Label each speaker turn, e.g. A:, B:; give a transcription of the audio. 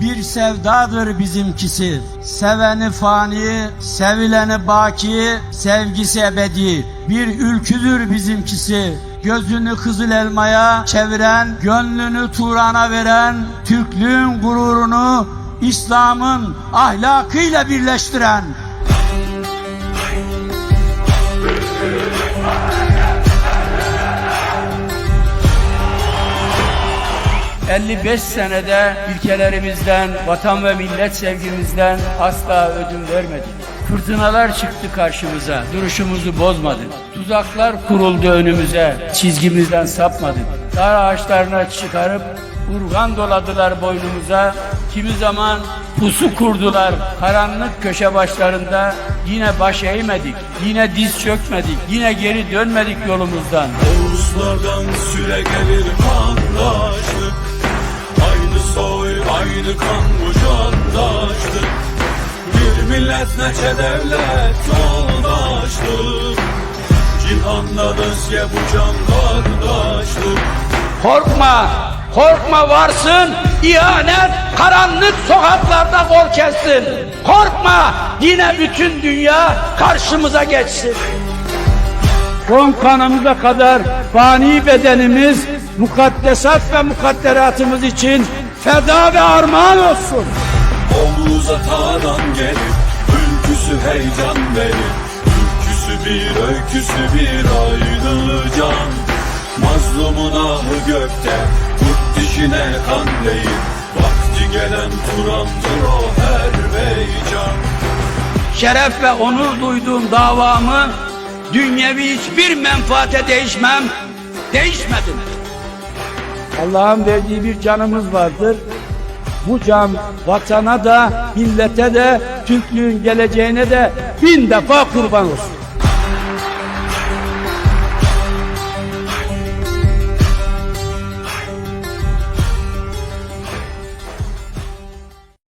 A: bir sevdadır bizimkisi. Seveni fani, sevileni baki, sevgisi ebedi. Bir ülküdür bizimkisi. Gözünü kızıl elmaya çeviren, gönlünü Turan'a veren, Türklüğün gururunu İslam'ın ahlakıyla birleştiren, 55 senede ilkelerimizden, vatan ve millet sevgimizden asla ödün vermedik. Fırtınalar çıktı karşımıza, duruşumuzu bozmadık. Tuzaklar kuruldu önümüze, çizgimizden sapmadık. Dar ağaçlarına çıkarıp urgan doladılar boynumuza. Kimi zaman pusu kurdular karanlık köşe başlarında. Yine baş eğmedik, yine diz çökmedik, yine geri dönmedik yolumuzdan.
B: Oğuzlardan süre gelir Aynı soy, aynı kan bu candaşlık Bir millet neçe devlet yoldaşlık Cihanda dözge bu can kardeşlik
A: Korkma, korkma varsın, ihanet karanlık sokaklarda kor kessin. Korkma, yine bütün dünya karşımıza geçsin. Son kanımıza kadar fani bedenimiz, mukaddesat ve mukadderatımız için feda ve armağan olsun.
B: Omuz atadan gelir Ülküsü heyecan verir Ülküsü bir öyküsü bir ayrı can Mazlumun ahı gökte Kurt dişine kan değil Vakti gelen Turan'dır o her beycan
A: Şeref ve onur duyduğum davamı dünyevi hiçbir menfaate değişmem, değişmedim. Allah'ın verdiği bir canımız vardır. Bu can vatana da, millete de, Türklüğün geleceğine de bin defa kurban olsun.